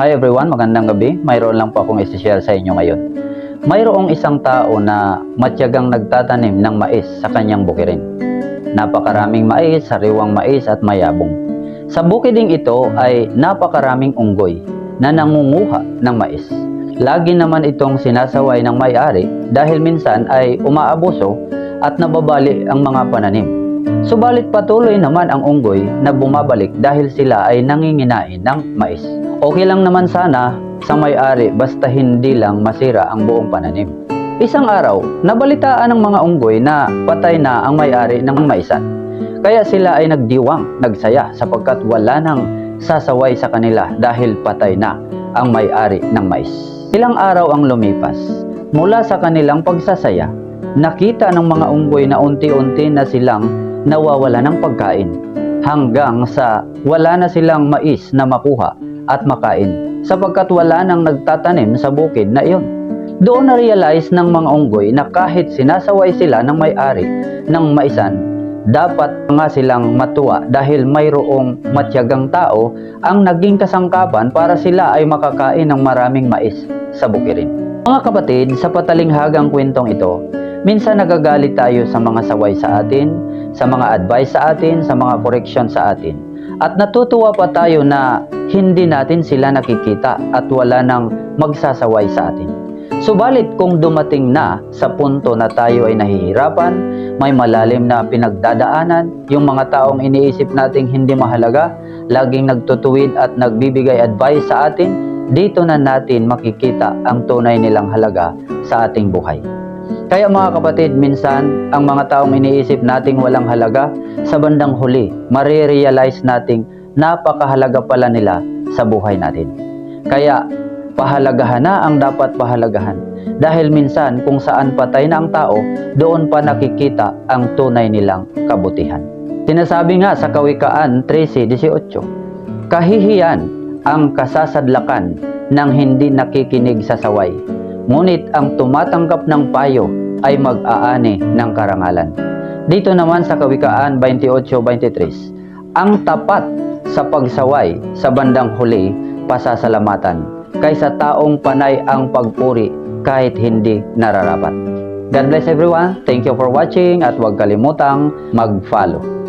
Hi everyone, magandang gabi. Mayroon lang po akong isi-share sa inyo ngayon. Mayroong isang tao na matyagang nagtatanim ng mais sa kanyang bukirin. Napakaraming mais, sariwang mais at mayabong. Sa bukiding ito ay napakaraming unggoy na nangunguha ng mais. Lagi naman itong sinasaway ng may-ari dahil minsan ay umaabuso at nababali ang mga pananim. Subalit patuloy naman ang unggoy na bumabalik dahil sila ay nanginginain ng mais. Okay lang naman sana sa may-ari basta hindi lang masira ang buong pananim. Isang araw, nabalitaan ng mga unggoy na patay na ang may-ari ng maisan. Kaya sila ay nagdiwang, nagsaya sapagkat wala nang sasaway sa kanila dahil patay na ang may-ari ng mais. Ilang araw ang lumipas. Mula sa kanilang pagsasaya, nakita ng mga unggoy na unti-unti na silang nawawala ng pagkain hanggang sa wala na silang mais na makuha at makain sapagkat wala nang nagtatanim sa bukid na iyon. Doon na-realize ng mga unggoy na kahit sinasaway sila ng may-ari ng maisan, dapat nga silang matuwa dahil mayroong matyagang tao ang naging kasangkapan para sila ay makakain ng maraming mais sa bukirin. Mga kapatid, sa patalinghagang kwentong ito, minsan nagagalit tayo sa mga saway sa atin, sa mga advice sa atin, sa mga correction sa atin. At natutuwa pa tayo na hindi natin sila nakikita at wala nang magsasaway sa atin. Subalit kung dumating na sa punto na tayo ay nahihirapan, may malalim na pinagdadaanan, yung mga taong iniisip nating hindi mahalaga, laging nagtutuwid at nagbibigay advice sa atin, dito na natin makikita ang tunay nilang halaga sa ating buhay. Kaya mga kapatid, minsan ang mga taong iniisip nating walang halaga, sa bandang huli, marirealize nating napakahalaga pala nila sa buhay natin. Kaya pahalagahan na ang dapat pahalagahan. Dahil minsan kung saan patay na ang tao, doon pa nakikita ang tunay nilang kabutihan. Sinasabi nga sa Kawikaan 13.18, Kahihiyan ang kasasadlakan ng hindi nakikinig sa saway, ngunit ang tumatanggap ng payo ay mag-aani ng karangalan. Dito naman sa Kawikaan 28.23, ang tapat sa pagsaway sa bandang huli pasasalamatan kaysa taong panay ang pagpuri kahit hindi nararapat. God bless everyone. Thank you for watching at huwag kalimutang mag-follow.